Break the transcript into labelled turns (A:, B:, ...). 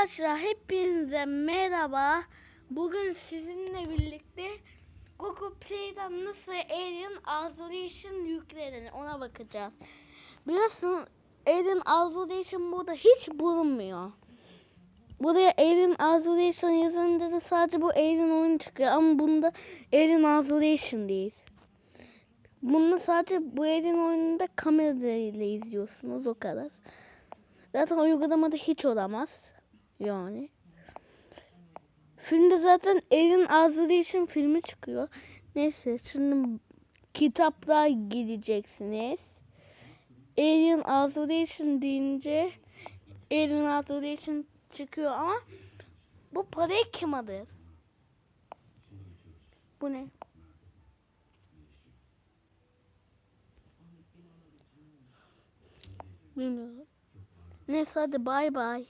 A: Arkadaşlar hepinize merhaba. Bugün sizinle birlikte Google Play'den nasıl Alien Isolation yüklenir ona bakacağız. Biliyorsun Alien Isolation burada hiç bulunmuyor. Buraya Alien Isolation yazınca da sadece bu Alien oyunu çıkıyor ama bunda Alien Isolation değil. Bunda sadece bu Alien oyununda kamerayla izliyorsunuz o kadar. Zaten uygulamada hiç olamaz. Yani. Filmde zaten Alien Isolation filmi çıkıyor. Neyse şimdi kitaplar gideceksiniz. Alien Isolation deyince Alien Isolation çıkıyor ama bu parayı kim alır? Bu ne? Bilmiyorum. Neyse hadi bay bay.